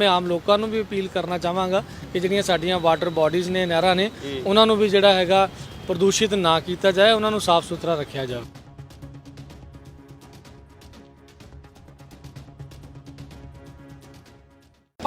ਮੈਂ ਆਮ ਲੋਕਾਂ ਨੂੰ ਵੀ ਅਪੀਲ ਕਰਨਾ ਚਾਹਾਂਗਾ ਕਿ ਜਿਹੜੀਆਂ ਸਾਡੀਆਂ ਵਾਟਰ ਬਾਡੀਜ਼ ਨੇ ਨਹਿਰਾਂ ਨੇ ਉਹਨਾਂ ਨੂੰ ਵੀ ਜਿਹੜਾ ਹੈਗਾ ਪ੍ਰਦੂਸ਼ਿਤ ਨਾ ਕੀਤਾ ਜਾਏ ਉਹਨਾਂ ਨੂੰ ਸਾਫ਼ ਸੁਥਰਾ ਰੱਖਿਆ ਜਾਵੇ।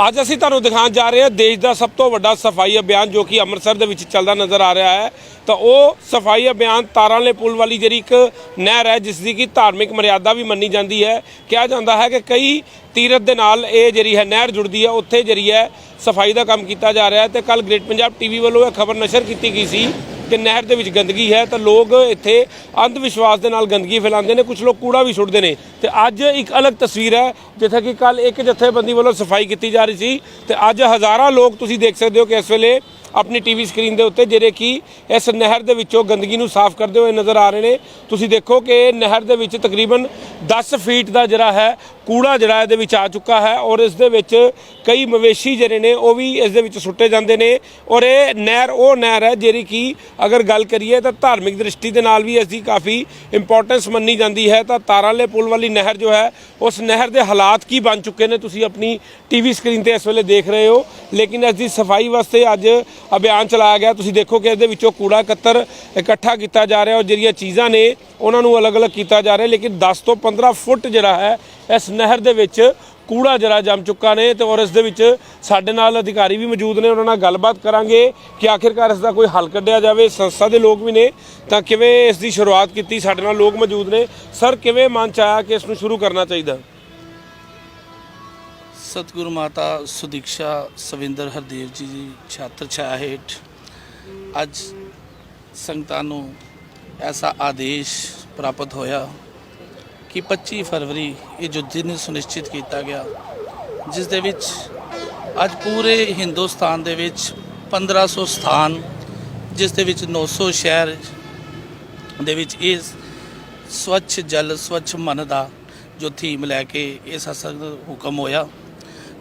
ਅੱਜ ਅਸੀਂ ਤੁਹਾਨੂੰ ਦਿਖਾਉਣ ਜਾ ਰਹੇ ਹਾਂ, ਦੇਸ਼ ਦਾ ਸਭ ਤੋਂ ਵੱਡਾ ਸਫ਼ਾਈ ਅਭਿਆਨ ਜੋ ਕਿ ਅੰਮ੍ਰਿਤਸਰ ਦੇ ਵਿੱਚ ਚੱਲਦਾ ਨਜ਼ਰ ਆ ਰਿਹਾ ਹੈ। ਤਾਂ ਉਹ ਸਫ਼ਾਈ ਅਭਿਆਨ ਤਾਰਾਂ ਵਾਲੇ ਪੁਲ ਵਾਲੀ ਜਿਹੜੀ ਇੱਕ ਨਹਿਰ ਹੈ, ਜਿਸ ਦੀ ਕਿ ਧਾਰਮਿਕ ਮਰਿਆਦਾ ਵੀ ਮੰਨੀ ਜਾਂਦੀ ਹੈ। ਕਿਹਾ ਜਾਂਦਾ ਹੈ ਕਿ ਕਈ ਤੀਰਥ ਦੇ ਨਾਲ ਇਹ ਜਿਹੜੀ ਹੈ ਨਹਿਰ ਜੁੜਦੀ ਹੈ, ਉੱਥੇ ਜਿਹੜੀ ਹੈ ਸਫ਼ਾਈ ਦਾ ਕੰਮ ਕੀਤਾ ਜਾ ਰਿਹਾ ਹੈ। ਤੇ ਕੱਲ ਗ੍ਰੇਟ ਪੰਜਾਬ ਟੀਵੀ ਵੱਲੋਂ ਇਹ ਖਬਰ ਨਸ਼ਰ ਕੀਤੀ ਗਈ ਸੀ। ਕਿ ਨਹਿਰ ਦੇ ਵਿੱਚ ਗੰਦਗੀ ਹੈ ਤਾਂ ਲੋਕ ਇੱਥੇ ਅੰਧ ਵਿਸ਼ਵਾਸ ਦੇ ਨਾਲ ਗੰਦਗੀ ਫੈਲਾਉਂਦੇ ਨੇ ਕੁਝ ਲੋਕ ਕੂੜਾ ਵੀ ਸੁੱਟਦੇ ਨੇ। ਤੇ ਅੱਜ ਇੱਕ ਅਲੱਗ ਤਸਵੀਰ ਹੈ, ਜਿੱਥੇ ਕਿ ਕੱਲ ਇੱਕ ਜਥੇਬੰਦੀ ਵੱਲੋਂ ਸਫ਼ਾਈ ਕੀਤੀ ਜਾ ਰਹੀ ਸੀ ਤੇ ਅੱਜ ਹਜ਼ਾਰਾਂ ਲੋਕ ਤੁਸੀਂ ਦੇਖ ਸਕਦੇ ਹੋ ਕਿ ਇਸ ਵੇਲੇ ਆਪਣੀ ਟੀਵੀ ਸਕਰੀਨ ਦੇ ਉੱਤੇ ਜਿਹੜੇ ਕਿ ਇਸ ਨਹਿਰ ਦੇ ਵਿੱਚੋਂ ਗੰਦਗੀ ਨੂੰ ਸਾਫ਼ ਕਰਦੇ ਹੋਏ ਨਜ਼ਰ ਆ ਰਹੇ ਨੇ। ਤੁਸੀਂ ਦੇਖੋ ਕਿ ਨਹਿਰ ਦੇ ਵਿੱਚ ਤਕਰੀਬਨ 10 ਫੀਟ ਦਾ ਜਿਹੜਾ ਹੈ ਕੂੜਾ ਜਿਹੜਾ ਇਹਦੇ ਵਿੱਚ ਆ ਚੁੱਕਾ ਹੈ ਔਰ ਇਸ ਦੇ ਵਿੱਚ ਕਈ ਮਵੇਸ਼ੀ ਜਿਹੜੇ ਨੇ ਉਹ ਵੀ ਇਸ ਦੇ ਵਿੱਚ ਸੁੱਟੇ ਜਾਂਦੇ ਨੇ ਔਰ ਇਹ ਨਹਿਰ ਉਹ ਨਹਿਰ ਹੈ ਜਿਹੜੀ ਕਿ ਅਗਰ ਗੱਲ ਕਰੀਏ ਤਾਂ ਧਾਰਮਿਕ ਦ੍ਰਿਸ਼ਟੀ ਦੇ ਨਾਲ ਵੀ ਇਸ ਦੀ ਕਾਫੀ ਇੰਪੋਰਟੈਂਸ ਮੰਨੀ ਜਾਂਦੀ ਹੈ ਤਾਂ ਤਾਰਾਂ ਵਾਲੇ ਪੁਲ ਵਾਲੀ ਨਹਿਰ ਜੋ ਹੈ ਉਸ ਨਹਿਰ ਦੇ ਹਾਲਾਤ ਕੀ ਬਣ ਚੁੱਕੇ ਨੇ ਤੁਸੀਂ ਆਪਣੀ ਟੀਵੀ ਸਕਰੀਨ ਤੇ ਇਸ ਵੇਲੇ ਦੇਖ ਰਹੇ ਹੋ ਲੇਕਿਨ ਇਸ ਦੀ ਸਫ਼ਾਈ ਵਾਸਤੇ ਅੱਜ ਅਭਿਆਨ ਚਲਾਇਆ ਗਿਆ। ਤੁਸੀਂ ਦੇਖੋ ਕਿ ਇਹਦੇ ਵਿੱਚੋਂ ਕੂੜਾ ਕੱਤਰ ਇਕੱਠਾ ਕੀਤਾ ਜਾ ਰਿਹਾ ਔਰ ਜਿਹੜੀਆਂ ਚੀਜ਼ਾਂ ਨੇ ਉਹਨਾਂ ਨੂੰ ਅਲੱਗ-ਅਲੱਗ ਕੀਤਾ ਜਾ ਰਿਹਾ ਲੇਕਿਨ 10 ਤੋਂ 15 ਫੁੱਟ ਜਿਹੜਾ ਹੈ ਇਸ ਨਹਿਰ ਦੇ ਵਿੱਚ ਕੂੜਾ ਜਰਾ ਜੰਮ ਚੁੱਕਾ ਨੇ ਤੇ ਔਰ ਇਸ ਦੇ ਵਿੱਚ ਸਾਡੇ ਨਾਲ ਅਧਿਕਾਰੀ ਵੀ ਮੌਜੂਦ ਨੇ, ਉਹਨਾਂ ਨਾਲ ਗੱਲਬਾਤ ਕਰਾਂਗੇ ਕਿ ਆਖਿਰਕਾਰ ਇਸ ਦਾ ਕੋਈ ਹੱਲ ਕੱਢਿਆ ਜਾਵੇ, ਸੰਸਥਾ ਦੇ ਲੋਕ ਵੀ ਨੇ। ਤਾਂ ਕਿਵੇਂ ਇਸ ਦੀ ਸ਼ੁਰੂਆਤ ਕੀਤੀ? ਸਾਡੇ ਨਾਲ ਲੋਕ ਮੌਜੂਦ ਨੇ। ਸਰ, ਕਿਵੇਂ ਮਨ ਚ ਆਇਆ ਕਿ ਇਸ ਨੂੰ ਸ਼ੁਰੂ ਕਰਨਾ ਚਾਹੀਦਾ? ਸਤਿਗੁਰੂ ਮਾਤਾ ਸੁਦੀਕਸ਼ਾ ਸਵਿੰਦਰ ਹਰਦੇਵ ਜੀ ਦੀ ਛਾਤਰ ਛਾਇਆ ਹੇਠ ਅੱਜ ਸੰਗਤਾਂ ਨੂੰ ਐਸਾ ਆਦੇਸ਼ ਪ੍ਰਾਪਤ ਹੋਇਆ ਕਿ 25 ਫਰਵਰੀ ਇਹ ਜੋ ਦਿਨ ਸੁਨਿਸ਼ਚਿਤ ਕੀਤਾ ਗਿਆ ਜਿਸ ਦੇ ਵਿੱਚ ਅੱਜ ਪੂਰੇ ਹਿੰਦੁਸਤਾਨ ਦੇ ਵਿੱਚ 1500 ਸਥਾਨ ਜਿਸ ਦੇ ਵਿੱਚ 900 ਸ਼ਹਿਰ ਦੇ ਵਿੱਚ ਇਹ ਸਵੱਛ ਜਲ ਸਵੱਛ ਮਨ ਦਾ ਜੋ ਥੀਮ ਲੈ ਕੇ ਇਹ ਸਤਸੰਗ ਹੁਕਮ ਹੋਇਆ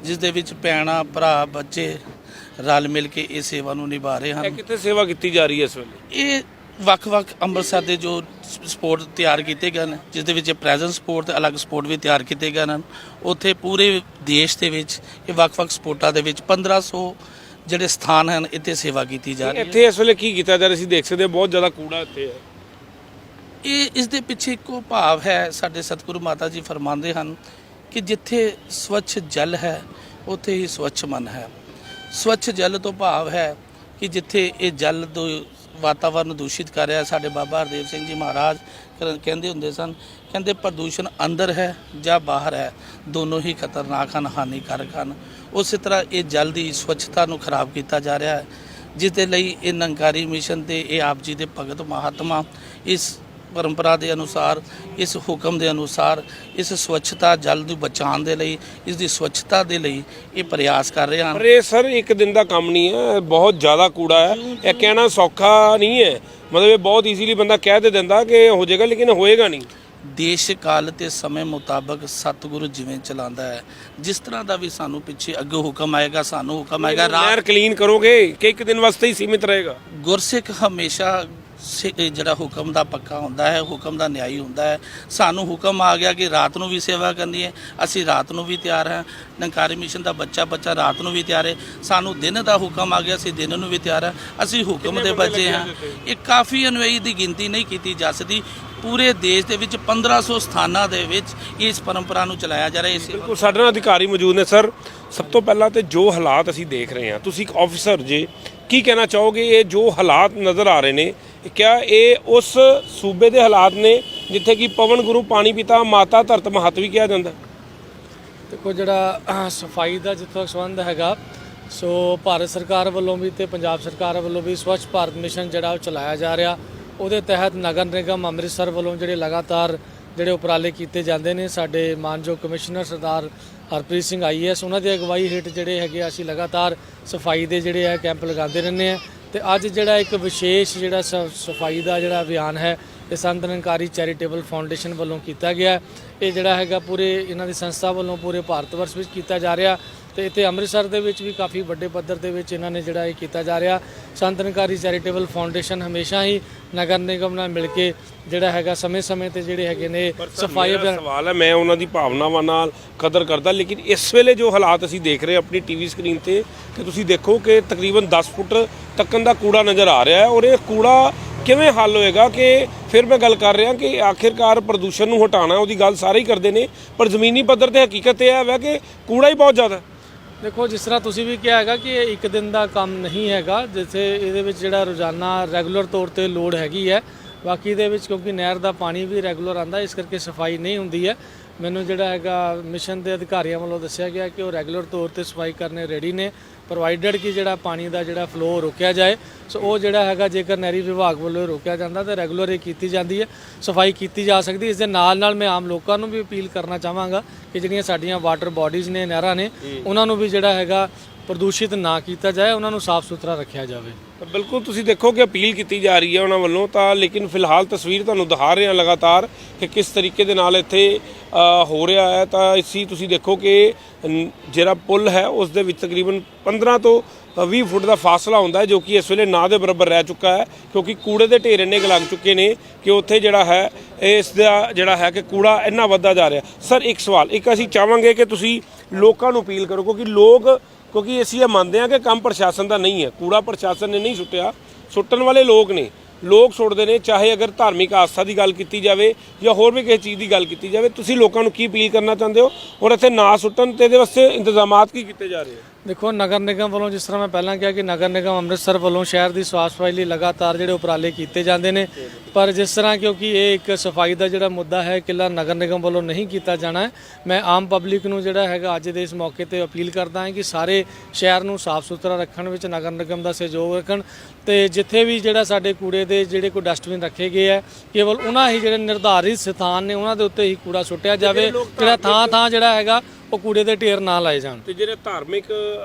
ਜਿਸ ਦੇ ਵਿੱਚ ਭੈਣਾਂ ਭਰਾ ਬੱਚੇ ਰਲ ਮਿਲ ਕੇ ਇਹ ਸੇਵਾ ਨੂੰ ਨਿਭਾ ਰਹੇ ਇਹ ਹਨ। ਕਿੱਥੇ ਸੇਵਾ ਕੀਤੀ ਜਾ ਰਹੀ ਹੈ ਇਸ ਵੇਲੇ? ਇਹ ਵੱਖ-ਵੱਖ ਅੰਮ੍ਰਿਤਸਰ ਦੇ ਜੋ ਸਪੋਰਟ ਤਿਆਰ ਕੀਤੇ ਗਏ ਨੇ ਜਿਸ ਦੇ ਵਿੱਚ ਪ੍ਰੈਜ਼ੈਂਟ ਸਪੋਰਟ ਤੇ ਅਲੱਗ ਸਪੋਰਟ ਵੀ ਤਿਆਰ ਕੀਤੇ ਗਏ ਹਨ ਉੱਥੇ ਪੂਰੇ ਦੇਸ਼ ਦੇ ਵਿੱਚ ਇਹ ਵੱਖ-ਵੱਖ ਸਪੋਰਟਾਂ ਦੇ ਵਿੱਚ 1500 ਜਿਹੜੇ ਸਥਾਨ ਹਨ ਇੱਥੇ ਸੇਵਾ ਕੀਤੀ ਜਾ ਰਹੀ ਹੈ। ਇੱਥੇ ਇਸ ਵੇਲੇ ਕੀ ਕੀਤਾ ਜਾ ਰਿਹਾ? ਸੀ ਦੇਖ ਸਕਦੇ ਹੋ ਬਹੁਤ ਜ਼ਿਆਦਾ ਕੂੜਾ ਇੱਥੇ ਹੈ। ਇਹ ਇਸ ਦੇ ਪਿੱਛੇ ਇੱਕੋ ਭਾਵ ਹੈ ਸਾਡੇ ਸਤਿਗੁਰੂ ਮਾਤਾ ਜੀ ਫਰਮਾਉਂਦੇ ਹਨ ਕਿ ਜਿੱਥੇ ਸਵੱਛ ਜਲ ਹੈ ਉੱਥੇ ਹੀ ਸਵੱਛ ਮਨ ਹੈ। ਸਵੱਛ ਜਲ ਤੋਂ ਭਾਵ ਹੈ ਕਿ ਜਿੱਥੇ ਇਹ ਜਲ ਦੋ ਵਾਤਾਵਰਨ ਦੂਸ਼ਿਤ ਕਰ ਰਿਹਾ ਸਾਡੇ ਬਾਬਾ ਹਰਦੇਵ ਸਿੰਘ ਜੀ ਮਹਾਰਾਜ ਕਰ- ਕਹਿੰਦੇ ਹੁੰਦੇ ਸਨ, ਕਹਿੰਦੇ ਪ੍ਰਦੂਸ਼ਣ ਅੰਦਰ ਹੈ ਜਾਂ ਬਾਹਰ ਹੈ, ਦੋਨੋਂ ਹੀ ਖਤਰਨਾਕ ਹਨ, ਹਾਨੀਕਾਰਕ ਹਨ। ਉਸੇ ਤਰ੍ਹਾਂ ਇਹ ਜਲ ਦੀ ਸਵੱਛਤਾ ਨੂੰ ਖਰਾਬ ਕੀਤਾ ਜਾ ਰਿਹਾ ਹੈ, ਜਿਸ ਦੇ ਲਈ ਇਹ ਨੰਕਾਰੀ ਮਿਸ਼ਨ ਤੇ ਇਹ ਆਪ ਜੀ ਦੇ ਭਗਤ ਮਹਾਤਮਾ ਇਸ ਪਰੰਪਰਾ ਦੇ ਅਨੁਸਾਰ ਇਸ ਹੁਕਮ ਦੇ ਅਨੁਸਾਰ ਇਸ ਸਵੱਛਤਾ ਜਲ ਨੂੰ ਬਚਾਉਣ ਦੇ ਲਈ ਇਸ ਦੀ ਸਵੱਛਤਾ ਦੇ ਲਈ ਇਹ ਪ੍ਰਯਾਸ ਕਰ ਰਹੇ ਪਰ ਹਨ ਇਹ ਸਰ ਇੱਕ ਦਿਨ ਦਾ ਕੰਮ ਨਹੀਂ ਹੈ ਬਹੁਤ ਜ਼ਿਆਦਾ ਕੂੜਾ ਹੈ। ਇਹ ਕਹਿਣਾ ਸੌਖਾ ਨਹੀਂ ਹੈ। ਮਤਲਬ ਇਹ ਬਹੁਤ ਈਜ਼ੀਲੀ ਬੰਦਾ ਕਹਿ ਤੇ ਦਿੰਦਾ ਕਿ ਹੋ ਜਾਏਗਾ ਲੇਕਿਨ ਹੋਏਗਾ ਨਹੀਂ। ਦੇਸ਼ ਕਾਲ ਤੇ ਸਮੇਂ ਮੁਤਾਬਕ ਸਤਿਗੁਰੂ ਜਿਵੇਂ ਚਲਾਉਂਦਾ ਹੈ ਜਿਸ ਤਰ੍ਹਾਂ ਦਾ ਵੀ ਸਾਨੂੰ ਪਿੱਛੇ ਅੱਗੇ ਹੁਕਮ ਆਏਗਾ ਸਾਨੂੰ ਹੁਕਮ ਆਏਗਾ ਰਾਹ ਨਹਿਰ ਕਲੀਨ ਕਰੋਗੇ ਕਿ ਇੱਕ ਦਿਨ ਵਾਸਤੇ ਹੀ ਸੀਮਿਤ ਰਹੇਗਾ? ਗੁਰਸਿੱਖ ਹਮੇਸ਼ਾ ਜਿਹੜਾ ਹੁਕਮ ਦਾ ਪੱਕਾ ਹੁੰਦਾ ਹੈ ਹੁਕਮ ਦਾ ਨਿਆਈ ਹੁੰਦਾ ਹੈ। ਸਾਨੂੰ ਹੁਕਮ ਆ ਗਿਆ ਕਿ ਰਾਤ ਨੂੰ ਵੀ ਸੇਵਾ ਕਰਨੀ ਹੈ। ਅਸੀਂ ਰਾਤ ਨੂੰ ਵੀ ਤਿਆਰ ਹਾਂ। ਨਿਰੰਕਾਰੀ ਮਿਸ਼ਨ ਦਾ ਬੱਚਾ ਬੱਚਾ ਰਾਤ ਨੂੰ ਵੀ ਤਿਆਰ ਹੈ। ਸਾਨੂੰ ਦਿਨ ਦਾ ਹੁਕਮ ਆ ਗਿਆ ਅਸੀਂ ਦਿਨ ਨੂੰ ਵੀ ਤਿਆਰ ਹਾਂ। ਅਸੀਂ ਹੁਕਮ ਦੇ ਬੱਚੇ ਹਾਂ। ਇਹ ਕਾਫੀ ਅਨੁਯਾਈ ਦੀ ਗਿਣਤੀ ਨਹੀਂ ਕੀਤੀ ਜਾ ਸਕਦੀ। ਪੂਰੇ ਦੇਸ਼ ਦੇ ਵਿੱਚ 1500 ਸਥਾਨਾਂ ਦੇ ਵਿੱਚ ਇਸ ਪਰੰਪਰਾ ਨੂੰ ਚਲਾਇਆ ਜਾ ਰਿਹਾ ਹੈ। ਇਸ ਬਿਲਕੁਲ ਸਾਡੇ ਨਾਲ ਅਧਿਕਾਰੀ ਮੌਜੂਦ ਨੇ। ਸਰ ਸਭ ਤੋਂ ਪਹਿਲਾਂ ਤੇ ਜੋ ਹਾਲਾਤ ਅਸੀਂ ਦੇਖ ਰਹੇ ਹਾਂ ਤੁਸੀਂ ਇੱਕ ਆਫੀਸਰ ਜੇ ਕੀ ਕਹਿਣਾ ਚਾਹੋਗੇ? ਇਹ ਜੋ ਹਾਲਾਤ ਨਜ਼ਰ ਆ ਰਹੇ ਨੇ ਕਿਆ ਇਹ ਉਸ ਸੂਬੇ ਦੇ ਹਾਲਾਤ ਨੇ ਜਿੱਥੇ ਕਿ ਪਵਨ ਗੁਰੂ ਪਾਣੀ ਪਿਤਾ ਮਾਤਾ ਧਰਤ ਮਹਤ ਵੀ ਕਿਹਾ ਜਾਂਦਾ? ਦੇਖੋ ਜਿਹੜਾ ਸਫ਼ਾਈ ਦਾ ਜਿੱਥੋਂ ਤੱਕ ਸੰਬੰਧ ਹੈਗਾ ਸੋ ਭਾਰਤ ਸਰਕਾਰ ਵੱਲੋਂ ਵੀ ਤੇ ਪੰਜਾਬ ਸਰਕਾਰ ਵੱਲੋਂ ਵੀ ਸਵੱਛ ਭਾਰਤ ਮਿਸ਼ਨ ਜਿਹੜਾ ਉਹ ਚਲਾਇਆ ਜਾ ਰਿਹਾ। ਉਹਦੇ ਤਹਿਤ ਨਗਰ ਨਿਗਮ ਅੰਮ੍ਰਿਤਸਰ ਵੱਲੋਂ ਜਿਹੜੇ ਲਗਾਤਾਰ ਜਿਹੜੇ ਉਪਰਾਲੇ ਕੀਤੇ ਜਾਂਦੇ ਨੇ ਸਾਡੇ ਮਾਨਯੋਗ ਕਮਿਸ਼ਨਰ ਸਰਦਾਰ ਹਰਪ੍ਰੀਤ ਸਿੰਘ ਆਈਐਸ ਉਹਨਾਂ ਦੀ ਅਗਵਾਈ ਹੇਠ ਜਿਹੜੇ ਹੈਗੇ ਆ, ਅਸੀਂ ਲਗਾਤਾਰ ਸਫ਼ਾਈ ਦੇ ਜਿਹੜੇ ਆ ਕੈਂਪ ਲਗਾਉਂਦੇ ਰਹਿੰਦੇ ਆ। ਤੇ ਅੱਜ ਜਿਹੜਾ ਇੱਕ ਵਿਸ਼ੇਸ਼ ਜਿਹੜਾ ਸ- ਸਫ਼ਾਈ ਦਾ ਜਿਹੜਾ ਅਭਿਆਨ ਹੈ, ਇਹ ਸੰਤ ਨਿਰੰਕਾਰੀ ਚੈਰੀਟੇਬਲ ਫਾਊਂਡੇਸ਼ਨ ਵੱਲੋਂ ਕੀਤਾ ਗਿਆ ਇਹ ਜਿਹੜਾ ਹੈਗਾ ਪੂਰੇ ਇਹਨਾਂ ਦੀ ਸੰਸਥਾ ਵੱਲੋਂ ਪੂਰੇ ਭਾਰਤ ਵਰਸ਼ ਵਿੱਚ ਕੀਤਾ ਜਾ ਰਿਹਾ ਤੇ ਇੱਥੇ ਅੰਮ੍ਰਿਤਸਰ ਦੇ ਵਿੱਚ ਵੀ ਕਾਫੀ ਵੱਡੇ ਪੱਧਰ ਦੇ ਵਿੱਚ ਇਹਨਾਂ ਨੇ ਜਿਹੜਾ ਇਹ ਕੀਤਾ ਜਾ ਰਿਹਾ। ਸੰਤ ਨਿਕਾਰੀ ਚੈਰੀਟੇਬਲ ਫਾਊਂਡੇਸ਼ਨ ਹਮੇਸ਼ਾ ਹੀ ਨਗਰ ਨਿਗਮ ਨਾਲ ਮਿਲ ਕੇ ਜਿਹੜਾ ਹੈਗਾ ਸਮੇਂ-ਸਮੇਂ ਤੇ ਜਿਹੜੇ ਹੈਗੇ ਨੇ ਸਫ਼ਾਈ ਮੇਰਾ ਅਭਿਆਨ ਸਵਾਲ ਹੈ ਮੈਂ ਉਹਨਾਂ ਦੀ ਭਾਵਨਾਵਾਂ ਨਾਲ ਕਦਰ ਕਰਦਾ ਲੇਕਿਨ ਇਸ ਵੇਲੇ ਜੋ ਹਾਲਾਤ ਅਸੀਂ ਦੇਖ ਰਹੇ ਆਪਣੀ ਟੀਵੀ ਸਕਰੀਨ ਤੇ ਕਿ ਤੁਸੀਂ ਦੇਖੋ ਕਿ ਤਕਰੀਬਨ 10 ਫੁੱਟ ਤੱਕਨ ਦਾ ਕੂੜਾ ਨਜ਼ਰ ਆ ਰਿਹਾ ਹੈ ਔਰ ਇਹ ਕੂੜਾ ਕਿਵੇਂ ਹੱਲ ਹੋਏਗਾ ਕਿ ਫਿਰ ਮੈਂ ਗੱਲ ਕਰ ਰਿਹਾ ਕਿ ਆਖਿਰਕਾਰ ਪ੍ਰਦੂਸ਼ਣ ਨੂੰ ਹਟਾਉਣਾ ਉਹਦੀ ਗੱਲ ਸਾਰੇ ਹੀ ਕਰਦੇ ਨੇ ਪਰ ਜ਼ਮੀਨੀ ਪੱਧਰ ਤੇ ਹਕੀਕਤ ਇਹ ਹੈ ਕਿ ਕੂੜਾ ਹੀ ਬਹੁਤ ਜ਼ਿਆਦਾ। ਦੇਖੋ, ਜਿਸ ਤਰ੍ਹਾਂ ਤੁਸੀਂ ਵੀ ਕਿਹਾ ਹੈਗਾ ਕਿ ਇਹ ਇੱਕ ਦਿਨ ਦਾ ਕੰਮ ਨਹੀਂ ਹੈਗਾ, ਜਿੱਥੇ ਇਹਦੇ ਵਿੱਚ ਜਿਹੜਾ ਰੋਜ਼ਾਨਾ ਰੈਗੂਲਰ ਤੌਰ ਤੇ ਲੋਡ ਹੈਗੀ ਹੈ, ਬਾਕੀ ਦੇ ਵਿੱਚ ਕਿਉਂਕਿ ਨਹਿਰ ਦਾ ਪਾਣੀ ਵੀ ਰੈਗੂਲਰ ਆਂਦਾ ਇਸ ਕਰਕੇ ਸਫ਼ਾਈ ਨਹੀਂ ਹੁੰਦੀ ਹੈ। ਮੈਨੂੰ ਜਿਹੜਾ ਹੈਗਾ ਮਿਸ਼ਨ ਦੇ ਅਧਿਕਾਰੀਆਂ ਵੱਲੋਂ ਦੱਸਿਆ ਗਿਆ ਕਿ ਉਹ ਰੈਗੂਲਰ ਤੌਰ ਤੇ ਸਫ਼ਾਈ ਕਰਨੇ ਰੈਡੀ ਨੇ। ਪ੍ਰੋਵਾਈਡਡ ਕਿ ਜਿਹੜਾ ਪਾਣੀ ਦਾ ਜਿਹੜਾ ਫਲੋ ਰੋਕਿਆ ਜਾਏ। ਸੋ ਉਹ ਜਿਹੜਾ ਹੈਗਾ ਜੇਕਰ ਨਹਿਰੀ ਵਿਭਾਗ ਵੱਲੋਂ ਰੋਕਿਆ ਜਾਂਦਾ ਤਾਂ ਰੈਗੂਲਰ ਇਹ ਕੀਤੀ ਜਾਂਦੀ ਹੈ। ਸਫ਼ਾਈ ਕੀਤੀ ਜਾ ਸਕਦੀ ਇਸ ਦੇ ਨਾਲ ਨਾਲ ਮੈਂ ਆਮ ਲੋਕਾਂ ਨੂੰ ਵੀ ਅਪੀਲ ਕਰਨਾ ਚਾਹਾਂਗਾ ਕਿ ਜਿਹੜੀਆਂ ਸਾਡੀਆਂ ਵਾਟਰ ਬਾਡੀਜ਼ ਨੇ ਨਹਿਰਾਂ ਨੇ ਉਹਨਾਂ ਨੂੰ ਵੀ ਜਿਹੜਾ ਹੈਗਾ ਪ੍ਰਦੂਸ਼ਿਤ ਨਾ ਕੀਤਾ ਜਾਏ ਉਹਨਾਂ ਨੂੰ ਸਾਫ਼ ਸੁਥਰਾ ਰੱਖਿਆ ਜਾਵੇ। ਬਿਲਕੁਲ ਤੁਸੀਂ ਦੇਖੋ ਕਿ ਅਪੀਲ ਕੀਤੀ ਜਾ ਰਹੀ ਹੈ ਉਹਨਾਂ ਵੱਲੋਂ ਤਾਂ ਲੇਕਿਨ ਫਿਲਹਾਲ ਤਸਵੀਰ ਤੁਹਾਨੂੰ ਦਿਖਾ ਰਹੇ ਹਾਂ ਲਗਾਤਾਰ ਕਿ ਕਿਸ ਤਰੀਕੇ ਦੇ ਨਾਲ ਇੱਥੇ ਹੋ ਰਿਹਾ ਹੈ। ਤਾਂ ਇਸੀ ਤੁਸੀਂ ਦੇਖੋ ਕਿ ਜਿਹੜਾ ਪੁਲ ਹੈ ਉਸ ਦੇ ਵਿੱਚ ਤਕਰੀਬਨ 15 ਤੋਂ ਅ, 20 ਫੁੱਟ ਦਾ ਫਾਸਲਾ ਹੁੰਦਾ ਹੈ ਜੋ ਕਿ ਇਸ ਵੇਲੇ ਨਾ ਦੇ ਬਰਾਬਰ ਰਹਿ ਚੁੱਕਾ ਹੈ ਕਿਉਂਕਿ ਕੂੜੇ ਦੇ ਢੇਰ ਇੰਨੇ ਕੁ ਲੱਗ ਚੁੱਕੇ ਨੇ ਕਿ ਉੱਥੇ ਜਿਹੜਾ ਹੈ ਇਸ ਦਾ ਜਿਹੜਾ ਹੈ ਕਿ ਕੂੜਾ ਇੰਨਾ ਵੱਧਦਾ ਜਾ ਰਿਹਾ। ਸਰ ਇੱਕ ਸਵਾਲ ਇੱਕ ਅਸੀਂ ਚਾਹਾਂਗੇ ਕਿ ਤੁਸੀਂ ਲੋਕਾਂ ਨੂੰ ਅਪੀਲ ਕਰੋ ਕਿਉਂਕਿ ਲੋਕ ਕਿਉਂਕਿ ਅਸੀਂ ਇਹ ਮੰਨਦੇ ਹਾਂ ਕਿ ਕੰਮ ਪ੍ਰਸ਼ਾਸਨ ਦਾ ਨਹੀਂ ਹੈ। ਕੂੜਾ ਪ੍ਰਸ਼ਾਸਨ ਨੇ ਨਹੀਂ ਸੁੱਟਿਆ। ਸੁੱਟਣ ਵਾਲੇ ਲੋਕ ਨੇ। ਲੋਕ ਸੁੱਟਦੇ ਨੇ, ਚਾਹੇ ਅਗਰ ਧਾਰਮਿਕ ਆਸਥਾ ਦੀ ਗੱਲ ਕੀਤੀ ਜਾਵੇ ਜਾਂ ਹੋਰ ਵੀ ਕਿਸੇ ਚੀਜ਼ ਦੀ ਗੱਲ ਕੀਤੀ ਜਾਵੇ, ਤੁਸੀਂ ਲੋਕਾਂ ਨੂੰ ਕੀ ਅਪੀਲ ਕਰਨਾ ਚਾਹੁੰਦੇ ਹੋ? ਔਰ ਇੱਥੇ ਨਾ ਸੁੱਟਣ ਤੇ ਇਹਦੇ ਵਾਸਤੇ ਇੰਤਜ਼ਾਮਾਤ ਕੀ ਕੀਤੇ ਜਾ ਰਹੇ ਆ? ਦੇਖੋ ਨਗਰ ਨਿਗਮ ਵੱਲੋਂ ਜਿਸ ਤਰ੍ਹਾਂ ਮੈਂ ਪਹਿਲਾਂ ਕਿਹਾ ਕਿ ਨਗਰ ਨਿਗਮ ਅੰਮ੍ਰਿਤਸਰ ਵੱਲੋਂ ਸ਼ਹਿਰ ਦੀ ਸਾਫ਼ ਸਫ਼ਾਈ ਲਈ ਲਗਾਤਾਰ ਜਿਹੜੇ ਉਪਰਾਲੇ ਕੀਤੇ ਜਾਂਦੇ ਨੇ ਪਰ ਜਿਸ ਤਰ੍ਹਾਂ ਕਿਉਂਕਿ ਇਹ ਇੱਕ ਸਫ਼ਾਈ ਦਾ ਜਿਹੜਾ ਮੁੱਦਾ ਹੈ ਕਿਲਾ ਨਗਰ ਨਿਗਮ ਵੱਲੋਂ ਨਹੀਂ ਕੀਤਾ ਜਾਣਾ ਹੈ। ਮੈਂ ਆਮ ਪਬਲਿਕ ਨੂੰ ਜਿਹੜਾ ਹੈਗਾ ਅੱਜ ਦੇ ਇਸ ਮੌਕੇ ਤੇ ਅਪੀਲ ਕਰਦਾ ਹਾਂ ਕਿ ਸਾਰੇ ਸ਼ਹਿਰ ਨੂੰ ਸਾਫ਼ ਸੁਥਰਾ ਰੱਖਣ ਵਿੱਚ ਨਗਰ ਨਿਗਮ ਦਾ ਸਹਿਯੋਗ ਰੱਖਣ ਤੇ ਜਿੱਥੇ ਵੀ ਜਿਹੜਾ ਸਾਡੇ ਕੂੜੇ ਦੇ ਜਿਹੜੇ ਕੋਈ ਡਸਟਬਿਨ ਰੱਖੇ ਗਏ ਹੈ ਕੇਵਲ ਉਹਨਾਂ ਹੀ ਜਿਹੜੇ ਨਿਰਧਾਰਿਤ ਸਥਾਨ ਨੇ ਉਹਨਾਂ ਦੇ ਉੱਤੇ ਹੀ ਕੂੜਾ ਸੁੱਟਿਆ ਜਾਵੇ। ਜਿਹੜਾ ਥਾਂ ਥਾਂ ਜਿਹੜਾ ਹੈਗਾ ਉਹ ਕੂੜੇ ਦੇ ਢੇਰ ਨਾ ਲਾਏ ਜਾਣ। ਤੇ ਜਿਹੜੇ ਧਾਰਮਿਕ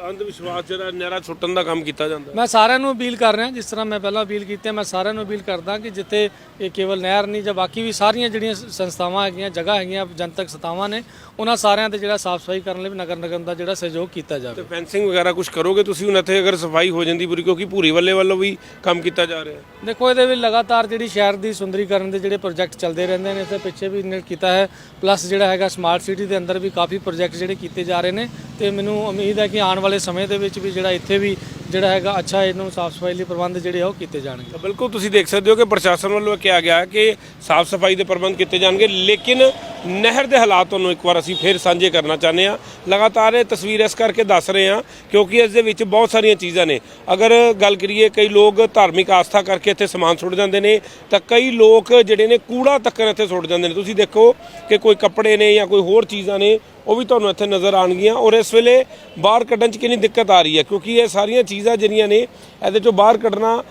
ਅੰਧ ਵਿਸ਼ਵਾਸ ਜਿਹੜਾ ਨਹਿਰਾ ਸੁੱਟਣ ਦਾ ਕੰਮ ਕੀਤਾ ਜਾਂਦਾ। ਮੈਂ ਸਾਰਿਆਂ ਨੂੰ ਅਪੀਲ ਕਰ ਰਿਹਾ ਜਿਸ ਤਰ੍ਹਾਂ ਮੈਂ ਪਹਿਲਾਂ ਅਪੀਲ ਕੀਤੀ ਹੈ, ਮੈਂ ਸਾਰਿਆਂ ਨੂੰ ਅਪੀਲ ਕਰਦਾ ਕਿ ਜਿੱਥੇ ਇਹ ਕੇਵਲ ਨਹਿਰ ਨਹੀਂ ਜਾਂ ਬਾਕੀ ਵੀ ਸਾਰੀਆਂ ਜਿਹੜੀਆਂ ਸੰਸਥਾਵਾਂ ਹੈਗੀਆਂ ਜਗ੍ਹਾ ਹੈਗੀਆਂ ਜਨਤਕ ਸਥਾਵਾਂ ਨੇ ਉਹਨਾਂ ਸਾਰਿਆਂ ਤੇ ਜਿਹੜਾ ਸਾਫ਼ ਸਫ਼ਾਈ ਕਰਨ ਲਈ ਵੀ ਨਗਰ ਨਿਗਮ ਦਾ ਜਿਹੜਾ ਸਹਿਯੋਗ ਕੀਤਾ ਜਾਵੇ। ਤੇ ਫੈਂਸਿੰਗ ਵਗੈਰਾ ਕੁਝ ਕਰੋਗੇ ਤੁਸੀਂ? ਹੁਣ ਇੱਥੇ ਅਗਰ ਸਫ਼ਾਈ ਹੋ ਜਾਂਦੀ ਪੂਰੀ ਕਿਉਂਕਿ ਭੂਰੀ ਵੱਲੇ ਵੱਲੋਂ ਵੀ ਕੰਮ ਕੀਤਾ ਜਾ ਰਿਹਾ। ਹੈ ਦੇਖੋ ਇਹਦੇ ਵਿੱਚ ਲਗਾਤਾਰ ਜਿਹੜੀ ਸ਼ਹਿਰ ਦੀ ਸੁੰਦਰੀਕਰਨ ਦੇ ਜਿਹੜੇ ਪ੍ਰੋਜੈਕਟ ਚੱਲਦੇ ਰਹਿੰਦੇ ਨੇ ਇਸ ਦੇ ਪਿੱਛੇ ਵੀ ਇਨਵੈਸਟ ਕੀਤਾ ਹੈ ਪਲੱਸ ਜਿਹੜਾ ਹੈਗਾ ਸਮਾਰਟ ਸਿਟੀ ਦੇ ਅੰਦਰ ਵੀ ਕਾਫੀ ਪ੍ਰੋਜੈਕਟ ਜਿਹੜੇ ਕੀਤੇ ਜਾ ਰਹੇ ਨੇ ਤੇ ਮੈਨੂੰ ਉਮੀਦ ਹੈ ਕਿ ਆਉਣ ਵਾਲੇ ਸਮੇਂ ਦੇ ਵਿੱਚ ਵੀ ਜਿਹੜਾ ਇੱਥੇ ਵੀ ਜਿਹੜਾ ਹੈਗਾ ਅੱਛਾ ਇਹਨੂੰ ਸਾਫ਼ ਸਫ਼ਾਈ ਲਈ ਪ੍ਰਬੰਧ ਜਿਹੜੇ ਆ ਉਹ ਕੀਤੇ ਜਾਣਗੇ। ਬਿਲਕੁਲ ਤੁਸੀਂ ਦੇਖ ਸਕਦੇ ਹੋ ਕਿ ਪ੍ਰਸ਼ਾਸਨ ਵੱਲੋਂ ਕਿਹਾ ਗਿਆ ਕਿ ਸਾਫ਼ ਸਫ਼ਾਈ ਦੇ ਪ੍ਰਬੰਧ ਕੀਤੇ ਜਾਣਗੇ, ਲੇਕਿਨ ਨਹਿਰ ਦੇ ਹਾਲਾਤ ਤੁਹਾਨੂੰ ਇੱਕ ਵਾਰ ਅਸੀਂ ਫੇਰ ਸਾਂਝੇ ਕਰਨਾ ਚਾਹੁੰਦੇ ਹਾਂ। ਲਗਾਤਾਰ ਇਹ ਤਸਵੀਰ ਇਸ ਕਰਕੇ ਦੱਸ ਰਹੇ ਹਾਂ ਕਿਉਂਕਿ ਇਸ ਦੇ ਵਿੱਚ ਬਹੁਤ ਸਾਰੀਆਂ ਚੀਜ਼ਾਂ ਨੇ। ਅਗਰ ਗੱਲ ਕਰੀਏ ਕਈ ਲੋਕ ਧਾਰਮਿਕ ਆਸਥਾ ਕਰਕੇ ਇੱਥੇ ਸਮਾਨ ਸੁੱਟ ਜਾਂਦੇ ਨੇ, ਤਾਂ ਕਈ ਲੋਕ ਜਿਹੜੇ ਨੇ ਕੂੜਾ ਤੱਕਰ ਇੱਥੇ ਸੁੱਟ ਜਾਂਦੇ ਨੇ। ਤੁਸੀਂ ਦੇਖੋ ਕਿ ਕੋਈ ਕੱਪੜੇ ਨੇ ਜਾਂ ਕੋਈ ਹੋਰ ਚੀਜ਼ਾਂ ਨੇ ਉਹ ਵੀ ਤੁਹਾਨੂੰ ਇੱਥੇ ਨਜ਼ਰ ਆਣਗੀਆਂ ਔਰ ਇਸ ਵੇਲੇ ਬਾਹਰ ਕੱਢਣ 'ਚ ਕਿੰਨੀ ਦਿੱਕਤ ਆ ਰਹੀ ਹੈ, ਕਿਉਂਕਿ ਇਹ ਸਾਰੀਆਂ ਚੀਜ਼ਾਂ ਜਿਹੜੀਆਂ ਨੇ ਇਹਦੇ 'ਚੋਂ ਬਾਹਰ ਕੱਢਣਾ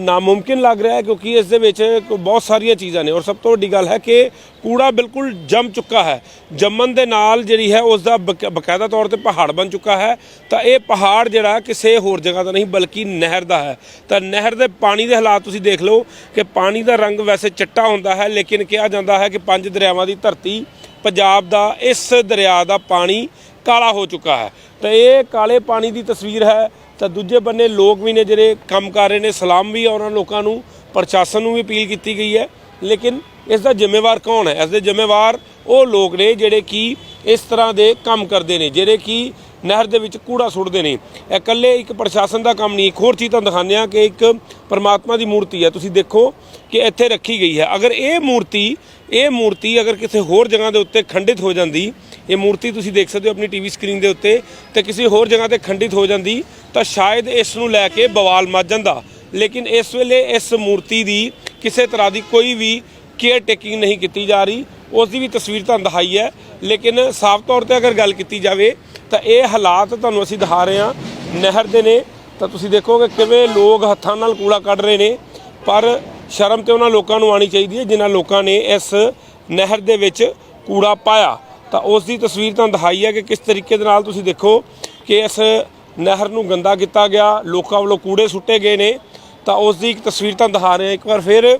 ਨਾਮੁਮਕਿਨ ਲੱਗ ਰਿਹਾ ਹੈ, ਕਿਉਂਕਿ ਇਸ ਦੇ ਵਿੱਚ ਬਹੁਤ ਸਾਰੀਆਂ ਚੀਜ਼ਾਂ ਨੇ ਔਰ ਸਭ ਤੋਂ ਵੱਡੀ ਗੱਲ ਹੈ ਕਿ ਕੂੜਾ ਬਿਲਕੁਲ ਜੰਮ ਚੁੱਕਾ ਹੈ। ਜੰਮਣ ਦੇ ਨਾਲ ਜਿਹੜੀ ਹੈ ਉਸ ਦਾ ਬਕ- ਬਕਾਇਦਾ ਤੌਰ ਤੇ ਪਹਾੜ ਬਣ ਚੁੱਕਾ ਹੈ। ਤਾਂ ਇਹ ਪਹਾੜ ਜਿਹੜਾ ਕਿਸੇ ਹੋਰ ਜਗ੍ਹਾ ਦਾ ਨਹੀਂ, ਬਲਕਿ ਨਹਿਰ ਦਾ ਹੈ। ਤਾਂ ਨਹਿਰ ਦੇ ਪਾਣੀ ਦੇ ਹਾਲਾਤ ਤੁਸੀਂ ਦੇਖ ਲਓ ਕਿ ਪਾਣੀ ਦਾ ਰੰਗ ਵੈਸੇ ਚਿੱਟਾ ਹੁੰਦਾ ਹੈ, ਲੇਕਿਨ ਕਿਹਾ ਜਾਂਦਾ ਹੈ ਕਿ ਪੰਜ ਦਰਿਆਵਾਂ ਦੀ ਧਰਤੀ ਪੰਜਾਬ ਦਾ, ਇਸ ਦਰਿਆ ਦਾ ਪਾਣੀ ਕਾਲਾ ਹੋ ਚੁੱਕਾ ਹੈ। ਤਾਂ ਇਹ ਕਾਲੇ ਪਾਣੀ ਦੀ ਤਸਵੀਰ ਹੈ। ਤਾਂ ਦੂਜੇ ਬੰਨੇ ਲੋਕ ਵੀ ਨੇ ਜਿਹੜੇ ਕੰਮ ਕਰ ਰਹੇ ਨੇ, ਸਲਾਮ ਵੀ ਹੈ ਉਹਨਾਂ ਲੋਕਾਂ ਨੂੰ, ਪ੍ਰਸ਼ਾਸਨ ਨੂੰ ਵੀ ਅਪੀਲ ਕੀਤੀ ਗਈ ਹੈ। ਲੇਕਿਨ ਇਸ ਦਾ ਜ਼ਿੰਮੇਵਾਰ ਕੌਣ ਹੈ? ਇਸ ਦੇ ਜ਼ਿੰਮੇਵਾਰ ਉਹ ਲੋਕ ਨੇ ਜਿਹੜੇ ਕਿ ਇਸ ਤਰ੍ਹਾਂ ਦੇ ਕੰਮ ਕਰਦੇ ਨੇ, ਜਿਹੜੇ ਕਿ ਨਹਿਰ ਦੇ ਵਿੱਚ ਕੂੜਾ ਸੁੱਟਦੇ ਨੇ। ਇਹ ਇਕੱਲੇ ਇੱਕ ਪ੍ਰਸ਼ਾਸਨ ਦਾ ਕੰਮ ਨਹੀਂ, ਇੱਕ ਹੋਰ ਚੀਜ਼ ਤੁਹਾਨੂੰ ਦਿਖਾਉਂਦੇ ਹਾਂ ਕਿ ਇੱਕ ਪਰਮਾਤਮਾ ਦੀ ਮੂਰਤੀ ਹੈ। ਤੁਸੀਂ ਦੇਖੋ ਕਿ ਇੱਥੇ ਰੱਖੀ ਗਈ ਹੈ। ਅਗਰ ਇਹ ਮੂਰਤੀ ਇਹ ਮੂਰਤੀ ਅਗਰ ਕਿਸੇ ਹੋਰ ਜਗ੍ਹਾ ਦੇ ਉੱਤੇ ਖੰਡਿਤ ਹੋ ਜਾਂਦੀ, ਇਹ ਮੂਰਤੀ ਤੁਸੀਂ ਦੇਖ ਸਕਦੇ ਹੋ ਆਪਣੀ ਟੀਵੀ ਸਕਰੀਨ ਦੇ ਉੱਤੇ, ਤੇ ਕਿਸੇ ਹੋਰ ਜਗ੍ਹਾ ਤੇ ਖੰਡਿਤ ਹੋ ਜਾਂਦੀ, ਤਾਂ ਸ਼ਾਇਦ ਇਸ ਨੂੰ ਲੈ ਕੇ ਬਵਾਲ ਮਚ ਜਾਂਦਾ। ਲੇਕਿਨ ਇਸ ਵੇਲੇ ਇਸ ਮੂਰਤੀ ਦੀ ਕਿਸੇ ਤਰ੍ਹਾਂ ਦੀ ਕੋਈ ਵੀ ਕੇਅਰ ਟੇਕਿੰਗ ਨਹੀਂ ਕੀਤੀ ਜਾ ਰਹੀ। ਉਸ ਦੀ ਵੀ ਤਸਵੀਰ ਤੁਹਾਨੂੰ ਦਿਖਾਈ ਹੈ। ਲੇਕਿਨ ਸਾਫ਼ ਤੌਰ ਤੇ ਅਗਰ ਗੱਲ ਕੀਤੀ ਜਾਵੇ, ਤਾਂ ਇਹ ਹਾਲਾਤ ਤੁਹਾਨੂੰ ਅਸੀਂ ਦਿਖਾ ਰਹੇ ਹਾਂ। ਨਹਿਰ ਦੇ ਨੇ, ਤਾਂ ਤੁਸੀਂ ਦੇਖੋਗੇ ਕਿਵੇਂ ਲੋਕ ਹੱਥਾਂ ਨਾਲ ਕੂੜਾ ਕੱਢ ਰਹੇ ਨੇ। ਪਰ ਸ਼ਰਮ ਤੇ ਉਹਨਾਂ ਲੋਕਾਂ ਨੂੰ ਆਣੀ ਚਾਹੀਦੀ ਹੈ, ਜਿਨ੍ਹਾਂ ਲੋਕਾਂ ਨੇ ਇਸ ਨਹਿਰ ਦੇ ਵਿੱਚ ਕੂੜਾ ਪਾਇਆ। ਤਾਂ ਉਸ ਦੀ ਤਸਵੀਰ ਤੁਹਾਨੂੰ ਦਿਖਾਈ ਹੈ ਕਿ ਕਿਸ ਤਰੀਕੇ ਦੇ ਨਾਲ ਤੁਸੀਂ ਦੇਖੋ ਕਿ ਇਸ ਨਹਿਰ ਨੂੰ ਗੰਦਾ ਕੀਤਾ ਗਿਆ, ਲੋਕਾਂ ਵੱਲੋਂ ਕੂੜੇ ਸੁੱਟੇ ਗਏ ਨੇ। ਤਾਂ ਉਸ ਦੀ ਇੱਕ ਤਸਵੀਰ ਤੁਹਾਨੂੰ ਦਿਖਾ ਰਹੇ ਹਾਂ। ਇੱਕ ਵਾਰ ਫਿਰ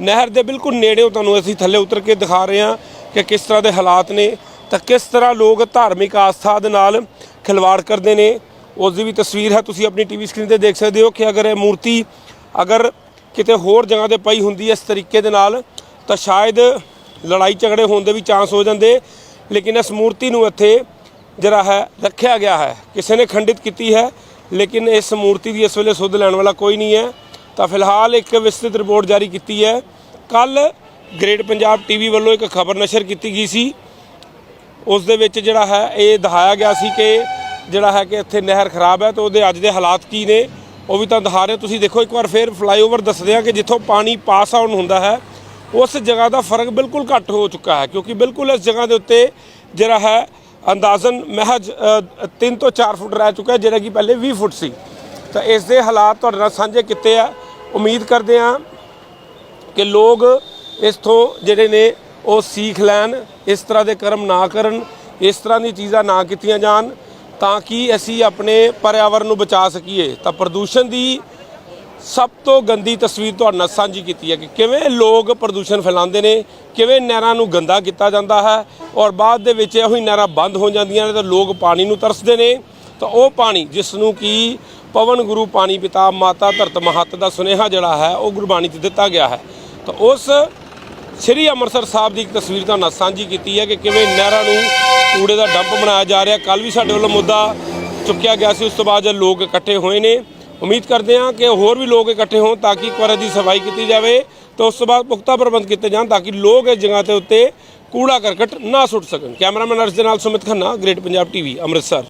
ਨਹਿਰ ਦੇ ਬਿਲਕੁਲ ਨੇੜੇ ਤੁਹਾਨੂੰ ਅਸੀਂ ਥੱਲੇ ਉਤਰ ਕੇ ਦਿਖਾ ਰਹੇ ਹਾਂ ਕਿ ਕਿਸ ਤਰ੍ਹਾਂ ਦੇ ਹਾਲਾਤ ਨੇ। ਤਾਂ ਕਿਸ ਤਰ੍ਹਾਂ ਲੋਕ ਧਾਰਮਿਕ ਆਸਥਾ ਦੇ ਨਾਲ ਖਿਲਵਾੜ ਕਰਦੇ ਨੇ। ਉਸ ਦੀ ਵੀ ਤਸਵੀਰ ਹੈ। ਤੁਸੀਂ ਆਪਣੀ ਟੀਵੀ ਸਕਰੀਨ ਤੇ ਦੇਖ ਸਕਦੇ ਹੋ ਕਿ ਅਗਰ ਇਹ ਮੂਰਤੀ ਅਗਰ ਕਿਤੇ ਹੋਰ ਜਗ੍ਹਾ ਤੇ ਪਈ ਹੁੰਦੀ ਇਸ ਤਰੀਕੇ ਦੇ ਨਾਲ, ਤਾਂ ਸ਼ਾਇਦ ਲੜਾਈ ਝਗੜੇ ਹੋਣ ਦੇ ਵੀ ਚਾਂਸ ਹੋ ਜਾਂਦੇ। ਲੇਕਿਨ ਇਸ ਮੂਰਤੀ ਨੂੰ ਇੱਥੇ ਜਿਹੜਾ ਹੈ, ਰੱਖਿਆ ਗਿਆ ਹੈ। ਕਿਸੇ ਨੇ ਖੰਡਿਤ ਕੀਤੀ ਹੈ, ਲੇਕਿਨ ਇਸ ਮੂਰਤੀ ਦੀ ਇਸ ਵੇਲੇ ਸੁੱਧ ਲੈਣ ਵਾਲਾ ਕੋਈ ਨਹੀਂ ਹੈ। ਤਾਂ ਫਿਲਹਾਲ ਇੱਕ ਵਿਸਤ੍ਰਿਤ ਰਿਪੋਰਟ ਜਾਰੀ ਕੀਤੀ ਹੈ। ਕੱਲ ਗ੍ਰੇਟ ਪੰਜਾਬ ਟੀਵੀ ਵੱਲੋਂ ਇੱਕ ਖਬਰ ਨਸ਼ਰ ਕੀਤੀ ਗਈ ਸੀ। ਉਸ ਦੇ ਵਿੱਚ ਜਿਹੜਾ ਹੈ, ਇਹ ਦਿਖਾਇਆ ਗਿਆ ਸੀ ਕਿ ਜਿਹੜਾ ਹੈ ਕਿ ਇੱਥੇ ਨਹਿਰ ਖਰਾਬ ਹੈ, ਤੇ ਉਹਦੇ ਅੱਜ ਦੇ ਹਾਲਾਤ ਕੀ ਨੇ? ਉਹ ਵੀ ਤਾਂ ਦਿਖਾ ਰਹੇ ਤੁਸੀਂ ਦੇਖੋ, ਇੱਕ ਵਾਰ ਫੇਰ ਫਲਾਈਓਵਰ ਦੱਸਦੇ ਆ ਕਿ ਜਿੱਥੋਂ ਪਾਣੀ ਪਾਸ ਆਉਣ ਹੁੰਦਾ ਹੈ, ਉਸ ਜਗ੍ਹਾ ਦਾ ਫ਼ਰਕ ਬਿਲਕੁਲ ਘੱਟ ਹੋ ਚੁੱਕਾ ਹੈ, ਕਿਉਂਕਿ ਬਿਲਕੁਲ ਇਸ ਜਗ੍ਹਾ ਦੇ ਉੱਤੇ ਜਿਹੜਾ ਹੈ ਅੰਦਾਜ਼ਨ ਮਹਿਜ 3 ਤੋਂ 4 ਫੁੱਟ ਰਹਿ ਚੁੱਕਾ ਹੈ, ਜਿਹੜਾ ਕਿ ਪਹਿਲੇ 20 ਫੁੱਟ ਸੀ। ਤਾਂ ਇਸ ਦੇ ਹਾਲਾਤ ਤੁਹਾਡੇ ਨਾਲ ਸਾਂਝੇ ਕੀਤੇ ਆ। ਉਮੀਦ ਕਰਦੇ ਆ ਕਿ ਲੋਕ ਇਸ ਤੋਂ ਜਿਹੜੇ ਨੇ ਉਹ ਸੀਖ ਲੈਣ, ਇਸ ਤਰ੍ਹਾਂ ਦੇ ਕਰਮ ਨਾ ਕਰਨ, ਇਸ ਤਰ੍ਹਾਂ ਦੀ ਚੀਜ਼ਾਂ ਨਾ ਕੀਤੀਆਂ ਜਾਣ। ਤਾਂ ਕਿ ਅਸੀਂ ਆਪਣੇ ਪਰਿਆਵਰਨ ਨੂੰ ਬਚਾ ਸਕੀਏ। ਤਾਂ ਪ੍ਰਦੂਸ਼ਣ ਦੀ ਸਭ ਤੋਂ ਗੰਦੀ ਤਸਵੀਰ ਤੁਹਾਡੇ ਨਾਲ ਸਾਂਝੀ ਕੀਤੀ ਹੈ ਕਿ ਕਿਵੇਂ ਲੋਕ ਪ੍ਰਦੂਸ਼ਣ ਫੈਲਾਉਂਦੇ ਨੇ, ਕਿਵੇਂ ਨਹਿਰਾਂ ਨੂੰ ਗੰਦਾ ਕੀਤਾ ਜਾਂਦਾ ਹੈ ਔਰ ਬਾਅਦ ਦੇ ਵਿੱਚ ਇਹੋ ਹੀ ਨਹਿਰਾਂ ਬੰਦ ਹੋ ਜਾਂਦੀਆਂ ਨੇ ਤਾਂ ਲੋਕ ਪਾਣੀ ਨੂੰ ਤਰਸਦੇ ਨੇ। ਤਾਂ ਉਹ ਪਾਣੀ ਜਿਸ ਨੂੰ ਕਿ ਪਵਨ ਗੁਰੂ ਪਾਣੀ ਪਿਤਾ ਮਾਤਾ ਧਰਤ ਮਹੱਤ ਦਾ ਸੁਨੇਹਾ ਜਿਹੜਾ ਹੈ ਉਹ ਗੁਰਬਾਣੀ 'ਚ ਦਿੱਤਾ ਗਿਆ ਹੈ। ਤਾਂ ਉਸ ਸ੍ਰੀ ਅੰਮ੍ਰਿਤਸਰ ਸਾਹਿਬ ਦੀ ਇੱਕ ਤਸਵੀਰ ਤੁਹਾਨੂੰ ਨਾਲ ਸਾਂਝੀ ਕੀਤੀ ਹੈ ਕਿ ਕਿਵੇਂ ਨਹਿਰਾਂ ਨੂੰ ਕੂੜੇ ਦਾ ਡੰਪ ਬਣਾਇਆ ਜਾ ਰਿਹਾ। ਕੱਲ ਵੀ ਸਾਡੇ ਵੱਲੋਂ ਮੁੱਦਾ ਚੁੱਕਿਆ ਗਿਆ ਸੀ, ਉਸ ਤੋਂ ਬਾਅਦ ਲੋਕ ਇਕੱਠੇ ਹੋਏ ਨੇ। ਉਮੀਦ ਕਰਦੇ ਹਾਂ ਕਿ ਹੋਰ ਵੀ ਲੋਕ ਇਕੱਠੇ ਹੋਣ ਤਾਂ ਕਿ ਇੱਕ ਵਾਰ ਦੀ ਸਫ਼ਾਈ ਕੀਤੀ ਜਾਵੇ ਤੇ ਉਸ ਤੋਂ ਬਾਅਦ ਪੁਖਤਾ ਪ੍ਰਬੰਧ ਕੀਤੇ ਜਾਣ ਤਾਂ ਕਿ ਲੋਕ ਇਸ ਜਗ੍ਹਾ ਤੇ ਉੱਤੇ ਕੂੜਾ ਕਰਕਟ ਨਾ ਸੁੱਟ ਸਕਣ। ਕੈਮਰਾਮੈਨ ਅਰਸ਼ ਦੇ ਨਾਲ ਸੁਮਿਤ ਖੰਨਾ ਗ੍ਰੇਟ ਪੰਜਾਬ ਟੀਵੀ ਅੰਮ੍ਰਿਤਸਰ।